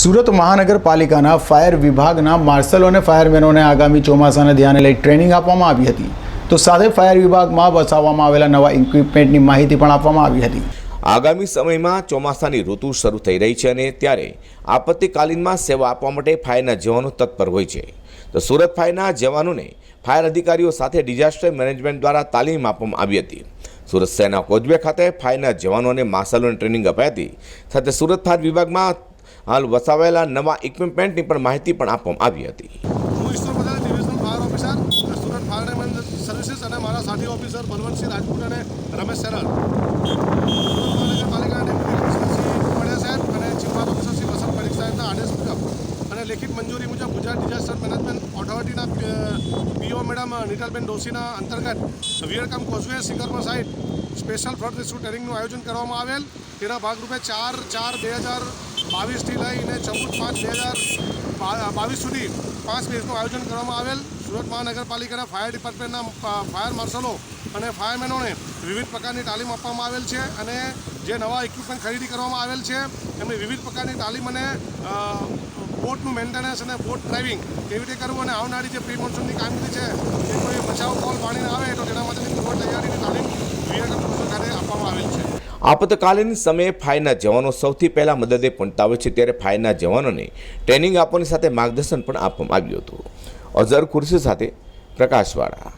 સુરત મહાનગરપાલિકાના ફાયર વિભાગના માર્શલો અને ફાયરમેનોને આગામી ચોમાસાને ધ્યાને લઈ ટ્રેનિંગ આપવામાં આવી હતી. તો સાથે ફાયર વિભાગમાં વસાવવામાં આવેલા નવા ઇક્વિપમેન્ટની માહિતી પણ આપવામાં આવી હતી. આગામી સમયમાં ચોમાસાની ઋતુ શરૂ થઈ રહી છે અને ત્યારે આપત્તિકાલીનમાં સેવા આપવા માટે ફાયરના જવાનો તત્પર હોય છે. તો સુરત ફાયરના જવાનોને ફાયર અધિકારીઓ સાથે ડિઝાસ્ટર મેનેજમેન્ટ દ્વારા તાલીમ આપવામાં આવી હતી. સુરત શહેરના કોજબે ખાતે ફાયરના જવાનોને માર્શલોને ટ્રેનિંગ અપાઈ હતી. સાથે સુરત ફાયર વિભાગમાં હાલ વસાવેલા નવા ઇક્વિપમેન્ટની પણ માહિતી પણ આપવામાં આવી હતી. હું Ishwar Patel divisional fire officer student fire services અને મારા સાથી ઓફિસર બલવંતસિંહ રાજપૂત અને રમેશ સેરલ મહાનગરપાલિકા ડેપ્યુટી કમિશનર અને લેખિત મંજૂરી મુજબ ગુજરાત ડિઝાસ્ટર મેનેજમેન્ટ ઓથોરિટીના પીઓ મેડમ નીટલબેન ડોશીના અંતર્ગત વિયરકામ કોઝવે સિંગરપર સાઇટ સ્પેશિયલ ફ્લડ રેસ્ક્યુ ટ્રેનિંગનું આયોજન કરવામાં આવેલ. તેના ભાગરૂપે ચાર ચાર બે હજાર બાવીસથી લઈને ચૌદ પાંચ બે હજાર બાવીસ સુધી પાંચ મેચનું આયોજન કરવામાં આવેલ. સુરત મહાનગરપાલિકાના ફાયર ડિપાર્ટમેન્ટના ફાયર માર્શલો અને ફાયરમેનોને વિવિધ પ્રકારની તાલીમ આપવામાં આવેલ છે અને જે નવા ઇક્વિપમેન્ટ ખરીદી કરવામાં આવેલ છે. એમને વિવિધ પ્રકારની તાલીમ અને બોટનું મેન્ટેનન્સ અને બોટ ડ્રાઇવિંગ કેવી રીતે કરવું અને આવનારી જે પ્રી મોન્સૂનની કામગીરી છે, એ કોઈ બચાવ કોલ પાણીને આવે તો તેના માટેની પૂર્વ તૈયારીની તાલીમ વિવેકાનંદ પ્રોફેસર ખાતે આપવામાં આવેલ છે આપતકાલીન સમયે ફાયરના જવાનો સૌથી પહેલા મદદે પહોંચતા હોય છે ત્યારે ફાયરના જવાનોને ટ્રેનિંગ આપવાની સાથે માર્ગદર્શન પણ આપવામાં આવ્યું હતું. અઝર ખુરશી સાથે પ્રકાશવાળા.